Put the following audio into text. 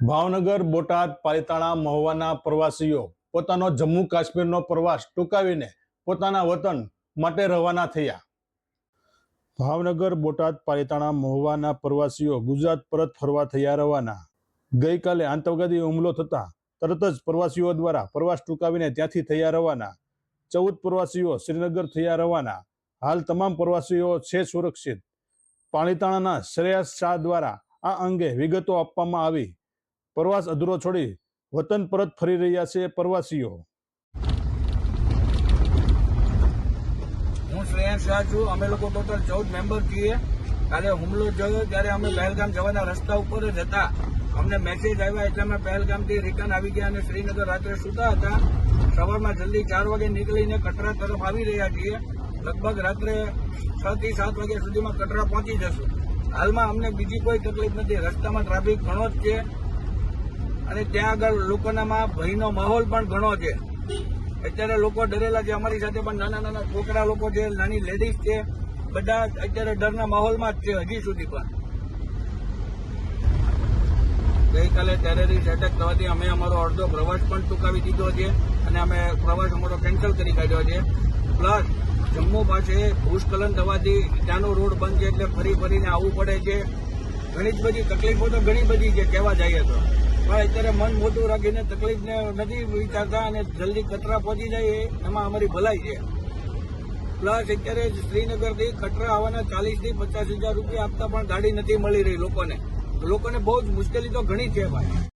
ભાવનગર, બોટાદ, પાલિતાણા, મહુવાના પ્રવાસીઓ પોતાનો જમ્મુ કાશ્મીરનો પ્રવાસ ટૂંકાવીને પોતાના વતન માટે રવાના થયા. ભાવનગર, બોટાદ, પાલિતાણા, મહુવાના પ્રવાસીઓ ગુજરાત પરત ફરવા થયા રવાના. ગઈકાલે આતંકવાદી હુમલો થતાં તરત જ પ્રવાસીઓ દ્વારા પ્રવાસ ટૂંકાવીને ત્યાંથી થયા રવાના. ચૌદ પ્રવાસીઓ શ્રીનગર થયા રવાના. હાલ તમામ પ્રવાસીઓ છે સુરક્ષિત. પાલિતાણાના શ્રેયસ શાહ દ્વારા આ અંગે વિગતો આપવામાં આવી. પ્રવાસ અધૂરો છોડી વતન પરત ફરી રહ્યા છે પ્રવાસીઓ. હું શ્રેયસ શાહ છું. અમે લોકો ટોટલ ચૌદ મેમ્બર છીએ. કાલે હુમલો જોયો ત્યારે અમે પહેલગામ જવાના રસ્તા ઉપર જ હતા. અમને મેસેજ આવ્યા એટલે અમે પહેલગામથી રિટર્ન આવી ગયા અને શ્રીનગર રાત્રે સૂતા હતા. સવારમાં જલ્દી ચાર વાગે નીકળીને કટરા તરફ આવી રહ્યા છીએ. લગભગ રાત્રે છ થી સાત વાગ્યા સુધીમાં કટરા પહોંચી જશું. હાલમાં અમને બીજી કોઈ તકલીફ નથી. રસ્તામાં ટ્રાફિક ઘણો જ છે. અને ત્યાં આગળ લોકોનામાં ભયનો માહોલ પણ ઘણો છે. અત્યારે લોકો ડરેલા છે. અમારી સાથે પણ નાના નાના છોકરા લોકો છે, નાની લેડીઝ છે. બધા અત્યારે ડરના માહોલમાં જ છે હજી સુધી પણ. ગઈકાલે ટેરરિસ્ટ એટેક થવાથી અમે અમારો અડધો પ્રવાસ પણ ચૂકાવી દીધો છે અને અમે પ્રવાસ અમારો કેન્સલ કરી કાઢ્યો છે. પ્લસ જમ્મુ પાસે ભૂસ્ખલન થવાથી ત્યાંનો રોડ બંધ છે એટલે ફરી ફરીને આવવું પડે છે. ઘણી જ બધી તકલીફો તો ઘણી બધી છે, કહેવા જઈએ તો. પણ અત્યારે મન મોટું રાખીને તકલીફને નથી વિચારતા અને જલ્દી કચરા પહોંચી જાય એમાં અમારી ભલાઈ છે. પ્લસ અત્યારે શ્રીનગરથી કટરા આવવાના ચાલીસથી પચાસ હજાર રૂપિયા આપતા પણ ગાડી નથી મળી રહી લોકોને. લોકોને બહુ જ મુશ્કેલી તો ઘણી છે ભાઈ.